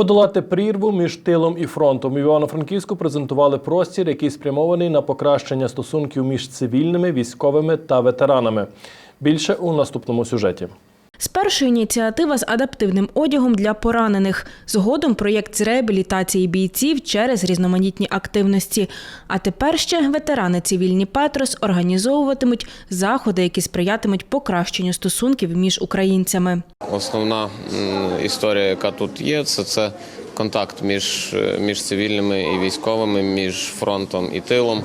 Подолати прірву між тилом і фронтом. В Івано-Франківську презентували простір, який спрямований на покращення стосунків між цивільними, військовими та ветеранами. Більше у наступному сюжеті. Спершу ініціатива з адаптивним одягом для поранених. Згодом проєкт з реабілітації бійців через різноманітні активності. А тепер ще ветерани цивільні Петрос організовуватимуть заходи, які сприятимуть покращенню стосунків між українцями. Основна історія, яка тут є, це, це контакт між, між цивільними і військовими, між фронтом і тилом.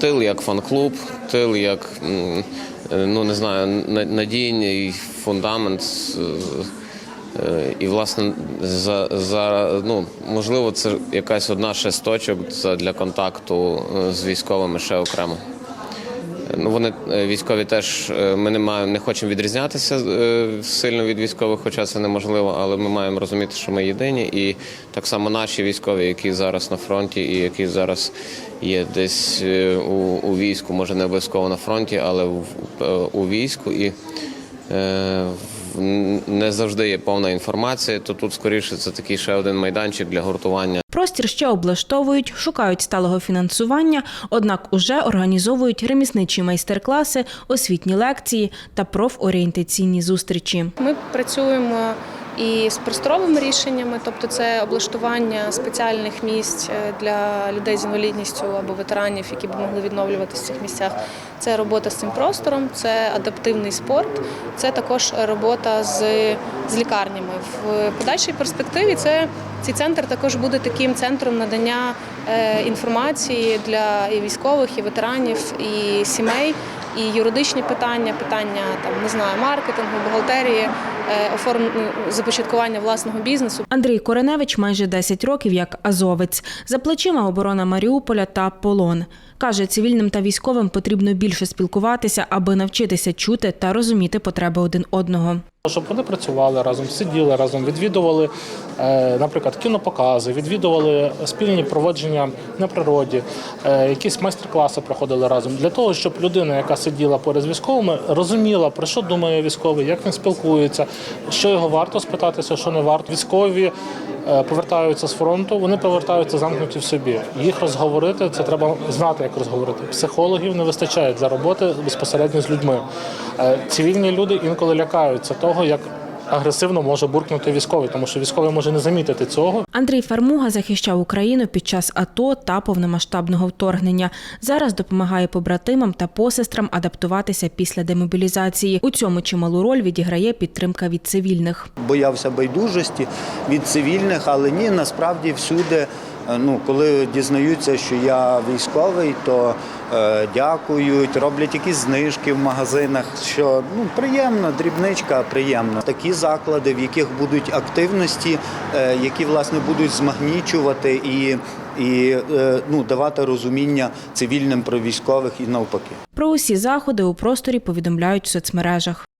Тил як фан-клуб, тил як е, ну не знаю, надійний фундамент. е, е, І, власне, за, за ну можливо, це якась одна ще з точок для контакту з військовими ще окремо. Ну, вони е, військові теж е, ми не маємо, не хочемо відрізнятися е, сильно від військових, хоча це неможливо, але ми маємо розуміти, що ми єдині. І так само наші військові, які зараз на фронті, і які зараз є десь у, у війську, може не обов'язково на фронті, але в, у війську. І в- не завжди є повна інформація, то тут скоріше це такий ще один майданчик для гуртування Простір ще облаштовують, шукають сталого фінансування, однак уже організовують ремісничі майстер-класи, освітні лекції та профорієнтаційні зустрічі. Ми працюємо і з просторовими рішеннями, тобто це облаштування спеціальних місць е, для людей з інвалідністю або ветеранів, які б могли відновлюватися в цих місцях. Це робота з цим простором, це адаптивний спорт, це також робота з, з лікарнями. В подальшій перспективі це цей центр також буде таким центром надання е, інформації для і військових, і ветеранів, і сімей, і юридичні питання, питання там не знаю, маркетингу, бухгалтерії, започаткування власного бізнесу. Андрій Кореневич майже 10 років як азовець. За плечима оборона Маріуполя та полон. Каже, цивільним та військовим потрібно більше спілкуватися, аби навчитися чути та розуміти потреби один одного. Щоб вони працювали разом, сиділи разом, відвідували, е, наприклад, кінопокази, відвідували спільні проводження на природі, е, якісь майстер-класи проходили разом для того, щоб людина, яка сиділа поряд з військовими, розуміла про що думає військовий, як він спілкується, що його варто спитатися, що не варто. Військові повертаються з фронту, вони повертаються замкнуті в собі. Їх розговорити це треба знати, як розговорити. Психологів не вистачає для роботи безпосередньо з людьми. Е, Цивільні люди інколи лякаються того, як агресивно може буркнути військовий, тому що військовий може не замітити цього. Андрій Фермуга захищав Україну під час АТО та повномасштабного вторгнення. Зараз допомагає побратимам та посестрам адаптуватися після демобілізації. У цьому чималу роль відіграє підтримка від цивільних. боявся байдужості від цивільних, але ні, насправді всюди. е, Ну, коли дізнаються, що я військовий, то дякують, роблять якісь знижки в магазинах. Що ну приємно, дрібничка приємно. Такі заклади, в яких будуть активності, е, які власне будуть змагнічувати і, і е, ну, давати розуміння цивільним про військових і навпаки. Про усі заходи у просторі повідомляють в соцмережах.